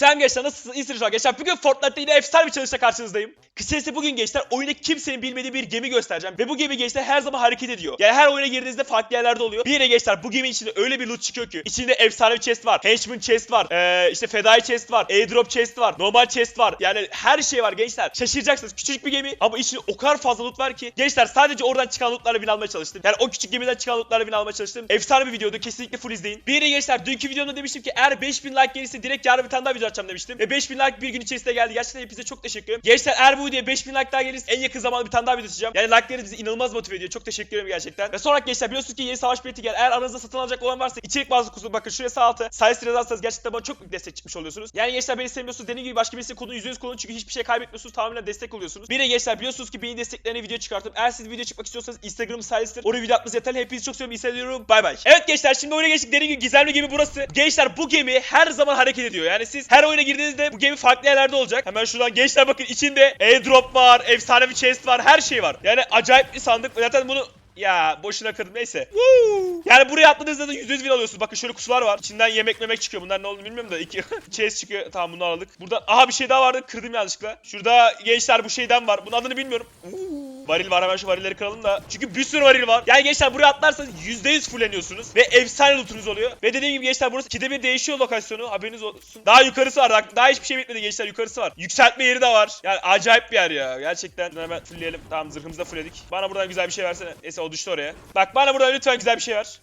Selam gençler nasılsınız? İyisiniz inşallah gençler. Bugün Fortnite'da yine efsane bir çalışla karşınızdayım. Kısacası bugün gençler oyunda kimsenin bilmediği bir gemi göstereceğim. Ve bu gemi gençler her zaman hareket ediyor. Yani her oyuna girdiğinizde farklı yerlerde oluyor. Bir yere gençler bu geminin içinde öyle bir loot çıkıyor ki. İçinde efsane bir chest var. Henchman chest var. Ee, işte fedai chest var. Airdrop chest var. Normal chest var. Yani her şey var gençler. Şaşıracaksınız. Küçücük bir gemi ama içinde o kadar fazla loot var ki. Gençler sadece oradan çıkan lootlarla win almaya çalıştım. Yani o küçük gemiden çıkan lootlarla win almaya çalıştım. Efsane bir videodu. Kesinlikle full izleyin. Bir yere gençler dünkü videomda demiştim ki eğer 5000 like gelirse direkt yarın bir tane daha video açacağım demiştim. Ve 5000 like bir gün içerisinde geldi. Gerçekten hepinize çok teşekkür ederim. Gençler eğer bu videoya 5000 like daha gelirse en yakın zamanda bir tane daha video açacağım. Yani like'larınız bizi inanılmaz motive ediyor. Çok teşekkür ederim gerçekten. Ve sonra gençler biliyorsunuz ki yeni savaş bileti gel. Eğer aranızda satın alacak olan varsa içerik bazı kusur bakın şuraya sağ alta. Sayısı yazarsanız gerçekten bana çok büyük destek çıkmış oluyorsunuz. Yani gençler beni sevmiyorsunuz. Dediğim gibi başka birisinin kodunu %100 kullanın çünkü hiçbir şey kaybetmiyorsunuz. Tamamen destek oluyorsunuz. Bir de gençler biliyorsunuz ki benim desteklerine video çıkarttım. Eğer siz video çıkmak istiyorsanız Instagram'ım sayesinde oraya video atmanız yeterli. Hepinizi çok seviyorum. İyi Bay bay. Evet gençler şimdi oyuna geçtik. Dediğim gibi gizemli gemi burası. Gençler bu gemi her zaman hareket ediyor. Yani siz her oyuna girdiğinizde bu gemi farklı yerlerde olacak. Hemen şuradan gençler bakın içinde airdrop var, efsane bir chest var, her şey var. Yani acayip bir sandık. Zaten bunu ya boşuna kırdım neyse. Woo! Yani buraya atladığınızda da %100 win alıyorsunuz. Bakın şöyle kutular var. İçinden yemek memek çıkıyor. Bunlar ne olduğunu bilmiyorum da. iki chest çıkıyor. Tamam bunu aldık. Burada aha bir şey daha vardı. Kırdım yanlışlıkla. Şurada gençler bu şeyden var. Bunun adını bilmiyorum. Woo! Varil var hemen şu varilleri kıralım da. Çünkü bir sürü varil var. Yani gençler buraya atlarsanız %100 fulleniyorsunuz. Ve efsane lootunuz oluyor. Ve dediğim gibi gençler burası 2'de bir değişiyor lokasyonu. Haberiniz olsun. Daha yukarısı var. Daha hiçbir şey bitmedi gençler. Yukarısı var. Yükseltme yeri de var. Yani acayip bir yer ya. Gerçekten. Hemen fullleyelim. Tamam zırhımızı da fullledik. Bana buradan güzel bir şey versene. Neyse o düştü oraya. Bak bana buradan lütfen güzel bir şey ver.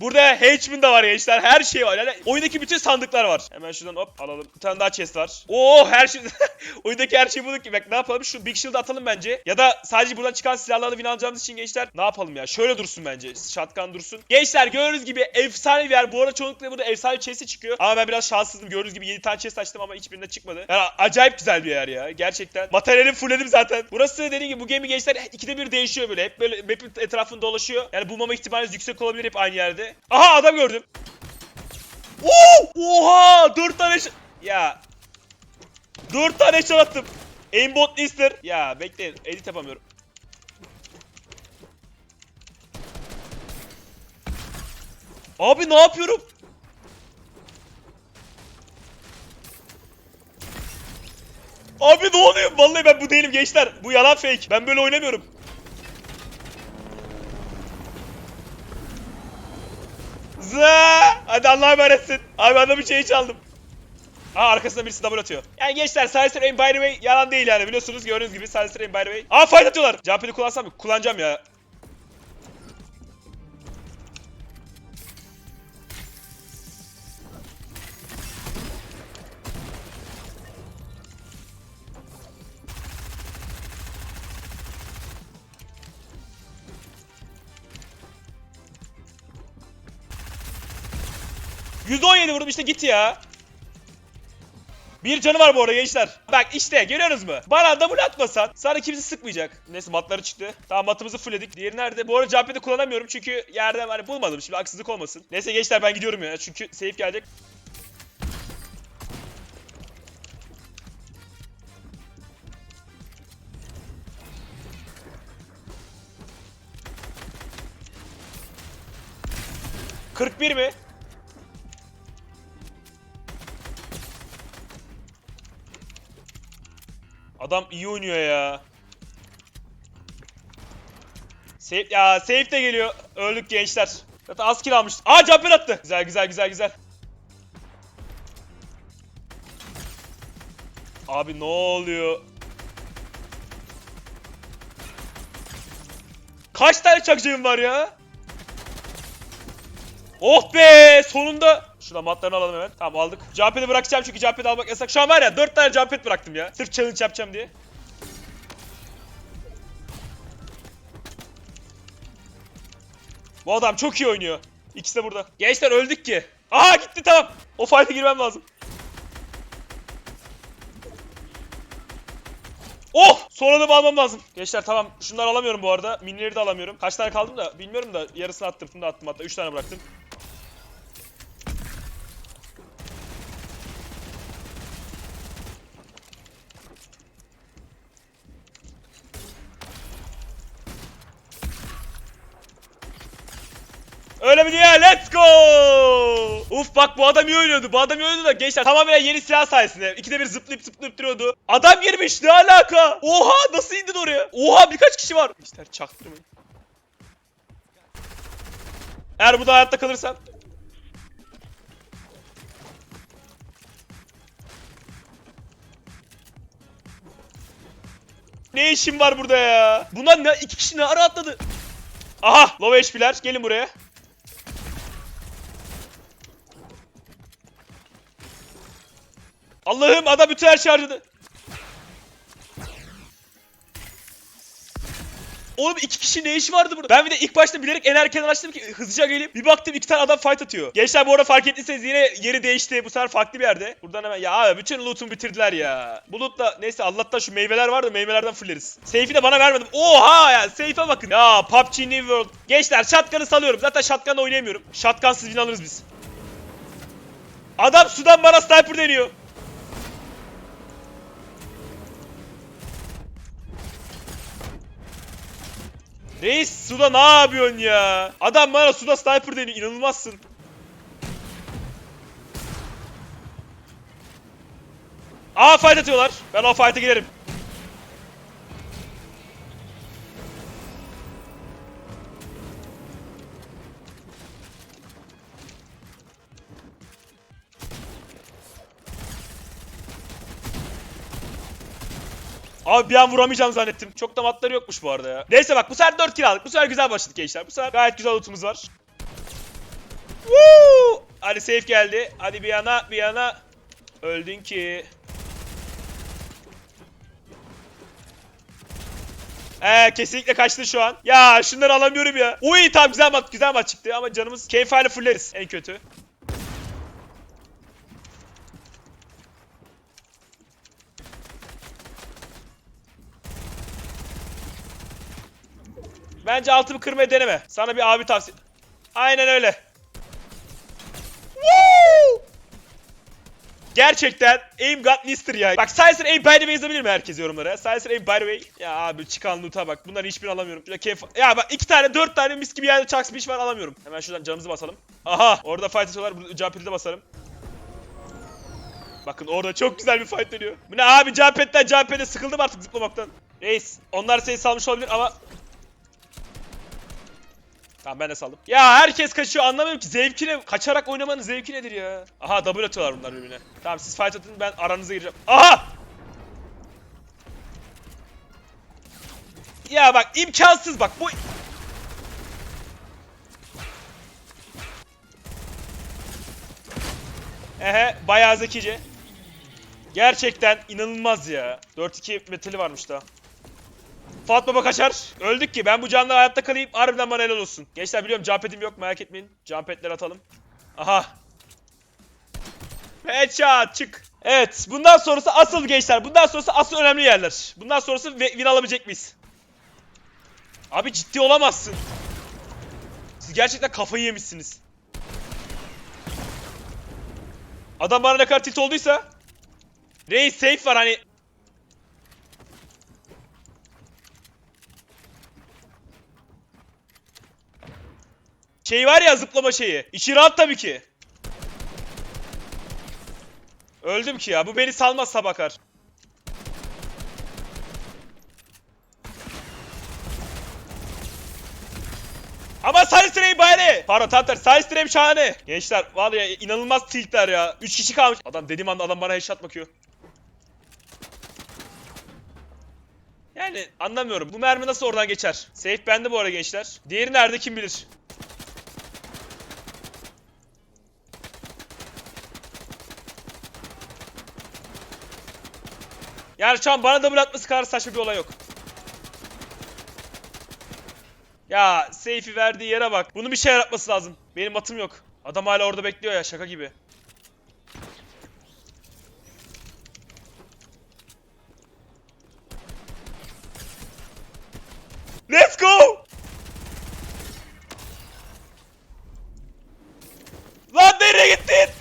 Burada Henchman da var gençler. Her şey var. Yani oyundaki bütün sandıklar var. Hemen şuradan hop alalım. Bir tane daha chest var. Oo her şey. oyundaki her şeyi bulduk. Bak ne yapalım? Şu Big Shield'ı atalım bence. Ya da sadece buradan çıkan silahlarla win alacağımız için gençler ne yapalım ya? Şöyle dursun bence. Shotgun dursun. Gençler gördüğünüz gibi efsane bir yer. Bu arada çoğunlukla burada efsane chest'i çıkıyor. Ama ben biraz şanssızdım. Gördüğünüz gibi 7 tane chest açtım ama hiçbirinde çıkmadı. Yani acayip güzel bir yer ya. Gerçekten. Materyalimi fullledim zaten. Burası dediğim gibi bu gemi gençler ikide bir değişiyor böyle. Hep böyle map'in etrafında dolaşıyor. Yani bulmama ihtimaliniz yüksek olabilir hep aynı yerde. Aha adam gördüm. Oo! Oha! 4 tane Ya. 4 tane shot attım. Aimbot Lister. Ya bekleyin. Edit yapamıyorum. Abi ne yapıyorum? Abi ne oluyor? Vallahi ben bu değilim gençler. Bu yalan fake. Ben böyle oynamıyorum. Hadi Allah'a emanetsin. Abi adamın şeyi çaldım. Aa arkasında birisi double atıyor. Yani gençler Silencer aim by the way yalan değil yani biliyorsunuz gördüğünüz gibi Silencer aim by the way. Aa fight atıyorlar. Jumpy'ni kullansam mı? Kullanacağım ya. %17 vurdum işte git ya. Bir canı var bu arada gençler. Bak işte görüyorsunuz mu? Bana double atmasan sana kimse sıkmayacak. Neyse matları çıktı. Tamam matımızı fullledik. Diğeri nerede? Bu arada jump'ı kullanamıyorum çünkü yerden hani bulmadım. Şimdi haksızlık olmasın. Neyse gençler ben gidiyorum ya. Çünkü safe gelecek. Kırk bir mi? Adam iyi oynuyor ya. Safe, ya safe de geliyor. Öldük gençler. Zaten az kill almıştı. Aa jumper attı. Güzel güzel güzel güzel. Abi ne oluyor? Kaç tane çakacağım var ya? Oh be sonunda. Şuradan matlarını alalım hemen. Tamam aldık. Jumphead'i bırakacağım çünkü Jumphead almak yasak. Şu an var ya 4 tane Jumphead bıraktım ya. Sırf challenge yapacağım diye. Bu adam çok iyi oynuyor. İkisi de burada. Gençler öldük ki. Aha gitti tamam. O fight'e girmem lazım. Oh! Son adımı almam lazım. Gençler tamam. Şunları alamıyorum bu arada. Minileri de alamıyorum. Kaç tane kaldım da bilmiyorum da yarısını attım. Bunu da attım hatta. 3 tane bıraktım. Öyle mi diye let's go. Uf bak bu adam iyi oynuyordu. Bu adam iyi oynuyordu da gençler tamamen yeni silah sayesinde. İkide bir zıplayıp zıplayıp duruyordu. Adam girmiş ne alaka? Oha nasıl indin oraya? Oha birkaç kişi var. Gençler çaktırmayın. Eğer bu da hayatta kalırsan. Ne işim var burada ya? Bunlar ne? iki kişi ne ara atladı? Aha! Low HP'ler. Gelin buraya. Allah'ım adam bütün her harcadı. Oğlum iki kişi ne işi vardı burada? Ben bir de ilk başta bilerek en erken açtım ki hızlıca gelip bir baktım iki tane adam fight atıyor. Gençler bu arada fark ettiyseniz yine yeri değişti. Bu sefer farklı bir yerde. Buradan hemen ya abi bütün loot'umu bitirdiler ya. Bu loot'la neyse Allah'tan şu meyveler var da meyvelerden fulleriz. Seyfi de bana vermedim. Oha ya seyfe bakın. Ya PUBG New World. Gençler shotgun'ı salıyorum. Zaten shotgun'la oynayamıyorum. Shotgun'sız win alırız biz. Adam sudan bana sniper deniyor. Reis suda ne yapıyorsun ya? Adam bana suda sniper deniyor inanılmazsın. Aa fight atıyorlar. Ben o fight'e giderim. Abi bir an vuramayacağım zannettim. Çok da matları yokmuş bu arada ya. Neyse bak bu sefer 4 kill aldık. Bu sefer güzel başladık gençler. Bu sefer gayet güzel lootumuz var. Woo! Hadi safe geldi. Hadi bir yana bir yana. Öldün ki. Ee kesinlikle kaçtı şu an. Ya şunları alamıyorum ya. Uy tamam güzel maç güzel maç çıktı ama canımız keyfiyle fulleriz en kötü. Bence altımı kırmaya deneme. Sana bir abi tavsiye... Aynen öyle. Woo! Gerçekten aim got mister ya. Bak Sizer aim by the way yazabilir mi herkes yorumlara? Sizer aim by the way. Ya abi çıkan loot'a bak. Bunların hiçbirini alamıyorum. Şöyle keyif... Ya bak iki tane dört tane mis gibi yerde Chucks Beach var alamıyorum. Hemen şuradan canımızı basalım. Aha orada fight atıyorlar. Burada basarım. Bakın orada çok güzel bir fight dönüyor. Bu ne abi jump pad'den jump sıkıldım artık zıplamaktan. Reis onlar seni salmış olabilir ama Tamam ben de saldım. Ya herkes kaçıyor anlamıyorum ki zevkine kaçarak oynamanın zevki nedir ya? Aha double atıyorlar bunlar birbirine. Tamam siz fight atın ben aranıza gireceğim. Aha! Ya bak imkansız bak bu... Ehe bayağı zekice. Gerçekten inanılmaz ya. 4-2 metali varmış da. Fuat Baba kaçar. Öldük ki. Ben bu canlı hayatta kalayım. Harbiden bana helal olsun. Gençler biliyorum jump yok merak etmeyin. Jump atalım. Aha. Headshot çık. Evet bundan sonrası asıl gençler. Bundan sonrası asıl önemli yerler. Bundan sonrası win alabilecek miyiz? Abi ciddi olamazsın. Siz gerçekten kafayı yemişsiniz. Adam bana ne kadar tilt olduysa. Reis safe var hani. Şey var ya zıplama şeyi. İçi rahat tabii ki. Öldüm ki ya. Bu beni salmazsa bakar. Ama Silestream bari. Pardon tam tersi. Silestream şahane. Gençler vallahi inanılmaz tiltler ya. 3 kişi kalmış. Adam dediğim anda adam bana headshot bakıyor. Yani anlamıyorum. Bu mermi nasıl oradan geçer? Safe bende bu ara gençler. Diğeri nerede kim bilir. Yani şu an bana double atması kadar saçma bir olay yok. Ya safe'i verdiği yere bak. Bunun bir şey yaratması lazım. Benim atım yok. Adam hala orada bekliyor ya şaka gibi. Let's go! Lan nereye gittin?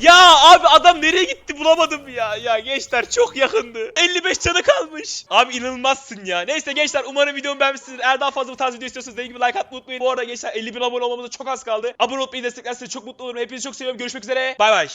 Ya abi adam nereye gitti bulamadım ya. Ya gençler çok yakındı. 55 canı kalmış. Abi inanılmazsın ya. Neyse gençler umarım videomu beğenmişsinizdir. Eğer daha fazla bu tarz video istiyorsanız dediğim gibi like atmayı unutmayın. Bu arada gençler 50 bin abone olmamıza çok az kaldı. Abone olmayı desteklerseniz çok mutlu olurum. Hepinizi çok seviyorum. Görüşmek üzere. Bay bay.